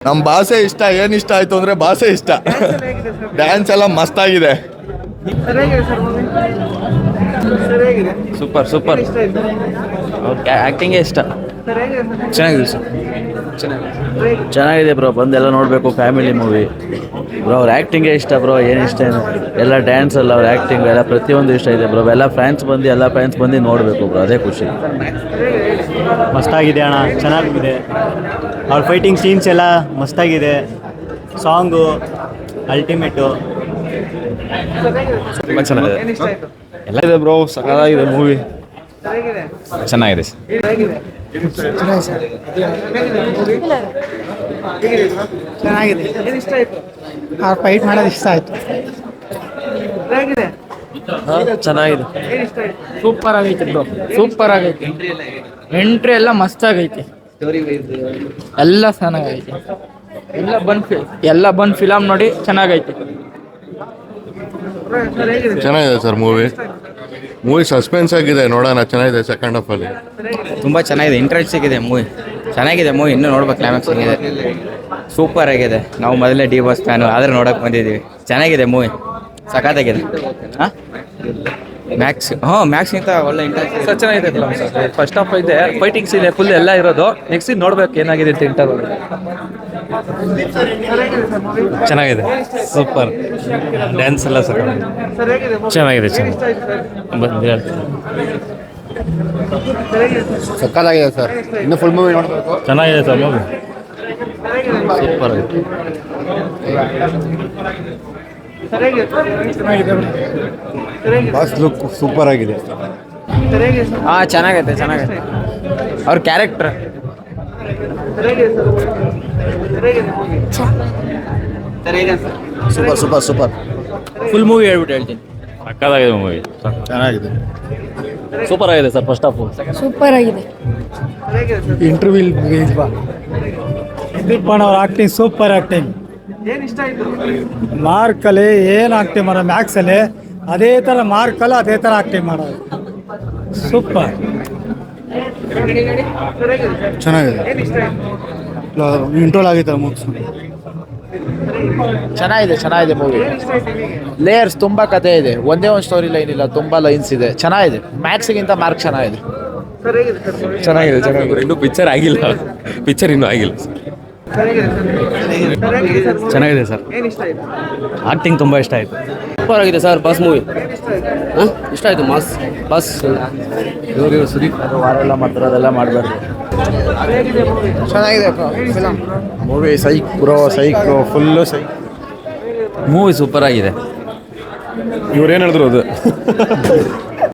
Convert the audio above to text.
ನಮ್ಮ ಭಾಷೆ ಇಷ್ಟ ಏನು ಇಷ್ಟ ಆಯ್ತು ಅಂದ್ರೆ ಭಾಷೆ ಇಷ್ಟ. ಡ್ಯಾನ್ಸ್ ಎಲ್ಲ ಮಸ್ತ್ ಆಗಿದೆ ಸೂಪರ್ ಸೂಪರ್. ಆ್ಯಕ್ಟಿಂಗೇ ಇಷ್ಟ. ಹೇಗಿದೆ ಸರ್. ಚೆನ್ನಾಗಿದೆ. ಸರ್ ಚೆನ್ನಾಗಿದೆ ಬ್ರೋ ಬಂದೆಲ್ಲ ನೋಡಬೇಕು ಫ್ಯಾಮಿಲಿ ಮೂವಿ ಬ್ರೋ ಅವ್ರ ಆ್ಯಕ್ಟಿಂಗೇ ಇಷ್ಟ ಬ್ರೋ ಏನು ಇಷ್ಟ ಏನು? ಎಲ್ಲ ಡ್ಯಾನ್ಸ್ ಎಲ್ಲ ಅವ್ರ ಆ್ಯಕ್ಟಿಂಗ್ ಎಲ್ಲ ಪ್ರತಿಯೊಂದು ಇಷ್ಟ ಇದೆ ಬ್ರೋ. ಎಲ್ಲ ಫ್ಯಾನ್ಸ್ ಬಂದು ಎಲ್ಲ ಫ್ಯಾನ್ಸ್ ಬಂದು ನೋಡಬೇಕು ಬ್ರೋ ಅದೇ ಖುಷಿ. ಮಸ್ತಾಗಿದೆ ಅಣ್ಣ ಚೆನ್ನಾಗಿದೆ. ಅವ್ರ ಫೈಟಿಂಗ್ ಸೀನ್ಸ್ ಎಲ್ಲ ಮಸ್ತಾಗಿದೆ. ಸಾಂಗು ಅಲ್ಟಿಮೇಟು ತುಂಬ ಚೆನ್ನಾಗಿದೆ. ಎಲ್ಲ ಇದೆ ಬ್ರೋ ಸಕಾಲಾಗಿದೆ ಮೂವಿ ಚೆನ್ನಾಗಿದೆ. ಚೆನ್ನಾಗಿದೆ. ಏನು ಇಷ್ಟ ಆಯ್ತು ಅವ್ರು ಫೈಟ್ ಮಾಡೋದು ಇಷ್ಟ ಆಯ್ತು. ಚೆನ್ನಾಗಿದೆ. ಏನು ಇಷ್ಟ ಆಯ್ತು? ಸೂಪರ್ ಆಗೈತೆ ಬ್ರೋ ಸೂಪರ್ ಆಗೈತೆ. ಎಂಟ್ರಿ ಎಲ್ಲ ಮಸ್ತ್ ಆಗೈತೆ. ಎಲ್ಲ ಚೆನ್ನಾಗೈತೆ. ಎಲ್ಲ ಬಂದ್ ಎಲ್ಲ ಬಂದ್ ಫಿಲಮ್ ನೋಡಿ ಚೆನ್ನಾಗೈತೆ. ಸರ್ ಹೇಗಿದೆ? ಚೆನ್ನಾಗಿದೆ ಸರ್ ಮೂವಿ ಮೂವಿ ಸಸ್ಪೆನ್ಸ್ ಆಗಿದೆ ನೋಡೋಣ ಚೆನ್ನಾಗಿದೆ ಸೆಕೆಂಡ್ ಹಾಫ್ ಅಲ್ಲಿ. ತುಂಬ ಚೆನ್ನಾಗಿದೆ ಇಂಟ್ರೆಸ್ಟಿಂಗ್ ಇದೆ ಮೂವಿ. ಚೆನ್ನಾಗಿದೆ ಮೂವಿ ಇನ್ನೂ ನೋಡ್ಬೇಕು ಕ್ಲೈಮ್ಯಾಕ್ಸ್ ಆಗಿದೆ ಸೂಪರ್ ಆಗಿದೆ. ನಾವು ಮೊದಲೇ ಡಿ ಬಸ್ ಫ್ಯಾನು ಆದರೆ ನೋಡೋಕೆ ಬಂದಿದ್ದೀವಿ. ಚೆನ್ನಾಗಿದೆ ಮೂವಿ. ಸಖತ್ತಾಗಿದೆ. ಹಾಂ? ಮ್ಯಾಕ್ಸ್ ಹ್ಞೂ ಮ್ಯಾಕ್ಸ್ಗಿಂತ ಒಳ್ಳೆ ಇಂಟ್ರೆಸ್ಟ್ ಸರ್ ಚೆನ್ನಾಗಿದೆ ಸರ್. ಫಸ್ಟ್ ಆಫ್ ಇದೆ ಫೈಟಿಂಗ್ಸ್ ಇದೆ ಫುಲ್ ಎಲ್ಲ ಇರೋದು. ನೆಕ್ಸ್ಟ್ ನೋಡ್ಬೇಕು ಏನಾಗಿದೆ ಅಂತ ಮೂವಿ ಚೆನ್ನಾಗಿದೆ. ಸೂಪರ್ ಡ್ಯಾನ್ಸ್ ಎಲ್ಲ ಸರ್ ಚೆನ್ನಾಗಿದೆ ಚೆನ್ನಾಗಿದೆ, ಏನು ಹೇಳ್ತೀನಿ ಸಕ್ಕತ್ತಾಗಿದೆ ಸರ್. ಇನ್ನು ಫುಲ್ ಮೂವಿ ನೋಡ್ಬೇಕು ಚೆನ್ನಾಗಿದೆ ಸರ್ ಮೂವಿ ಸೂಪರ್ ಆಗಿದೆ. ಬಾಸ್ ಲುಕ್ ಸೂಪರ್ ಆಗಿದೆ. ಹಾಂ ಚೆನ್ನಾಗೈತೆ ಚೆನ್ನಾಗೈತೆ. ಅವ್ರ character super super super. Full movie ಹೇಳ್ಬಿಟ್ಟು ಹೇಳ್ತೀನಿ. ಸಕ್ಕತ್ತಾಗಿದೆ ಮೂವಿ ಚೆನ್ನಾಗಿದೆ. ಸೂಪರ್ ಆಗಿದೆ ಸರ್ ಫಸ್ಟ್ ಆಫ್ ಸೂಪರ್ ಆಗಿದೆ. ಇಂಟರ್ವ್ಯೂ ಅವ್ರ ಆಕ್ಟಿಂಗ್ ಸೂಪರ್ ಆಕ್ಟಿಂಗ್ ಏನು ಇಷ್ಟ ಆಯ್ತು ಮಾರ್ಕಲ್ಲಿ ಏನು ಆಕ್ಟಿಂಗ್ ಮಾಡೋ ಮ್ಯಾಕ್ಸಲ್ಲಿ ಅದೇ ಥರ ಮಾರ್ಕಲ್ಲಿ ಅದೇ ಥರ ಆಕ್ಟಿಂಗ್ ಮಾಡೋದು. ಸೂಪರ್ ಚೆನ್ನಾಗಿದೆ. ಏನು ಇಷ್ಟ ಆಯ್ತು ಇಂಟ್ರೋಲ್ ಆಗಿತ್ತು ಮುಗಿಸ್ ಚೆನ್ನಾಗಿದೆ ಚೆನ್ನಾಗಿದೆ ಮೂವಿ ಲೇಯರ್ಸ್ ತುಂಬ ಕತೆ ಇದೆ. ಒಂದೇ ಒಂದು ಸ್ಟೋರಿ ಲೈನ್ ಇಲ್ಲ ತುಂಬ ಲೈನ್ಸ್ ಇದೆ. ಚೆನ್ನಾಗಿದೆ. ಮ್ಯಾಕ್ಸ್ಗಿಂತ ಮಾರ್ಕ್ ಚೆನ್ನಾಗಿದೆ. ಸರ್ ಹೇಗಿದೆ ಸರ್ ಮೂವಿ ಚೆನ್ನಾಗಿದೆ. ಚೆನ್ನಾಗಿದೆ ಇನ್ನೂ ಪಿಕ್ಚರ್ ಆಗಿಲ್ಲ. ಪಿಕ್ಚರ್ ಇನ್ನೂ ಆಗಿಲ್ಲ ಚೆನ್ನಾಗಿದೆ ಸರ್. ಏನು ಇಷ್ಟ ಆಯ್ತು ಆಕ್ಟಿಂಗ್ ತುಂಬ ಇಷ್ಟ ಆಯಿತು. ಸೂಪರ್ ಆಗಿದೆ ಸರ್ ಬಸ್ ಮೂವಿ ಇಷ್ಟ ಆಯ್ತು ಮಾಸ್ ಬಸ್ ಇವರು ಇವರು ಸುದೀಪ್. ವಾರ ಎಲ್ಲ ಮಾಡ್ತಾರೆ ಅದೆಲ್ಲ ಮಾಡಬಾರ್ದು. ಚೆನ್ನಾಗಿದೆ film movie psych bro psych full psych movie super ಆಗಿದೆ. ಇವ್ರೇನು ಹೇಳಿದ್ರು ಅದು?